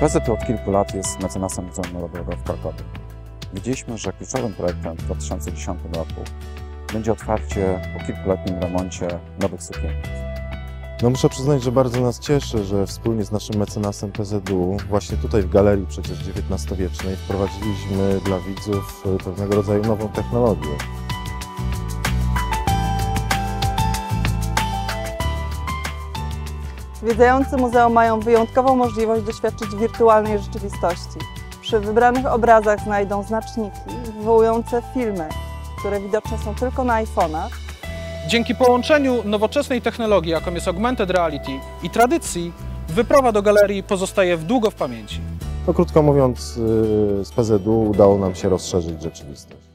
PZU od kilku lat jest mecenasem Muzeum Narodowego w Krakowie. Wiedzieliśmy, że kluczowym projektem w 2010 roku będzie otwarcie po kilkuletnim remoncie nowych sukiennic. No muszę przyznać, że bardzo nas cieszy, że wspólnie z naszym mecenasem PZU właśnie tutaj w galerii przecież XIX-wiecznej wprowadziliśmy dla widzów e, pewnego rodzaju nową technologię. Zwiedzający muzeum mają wyjątkową możliwość doświadczyć wirtualnej rzeczywistości. Przy wybranych obrazach znajdą znaczniki wywołujące filmy, które widoczne są tylko na iPhone'ach. Dzięki połączeniu nowoczesnej technologii, jaką jest augmented reality i tradycji, wyprawa do galerii pozostaje w długo w pamięci. No krótko mówiąc, y, z PZU udało nam się rozszerzyć rzeczywistość.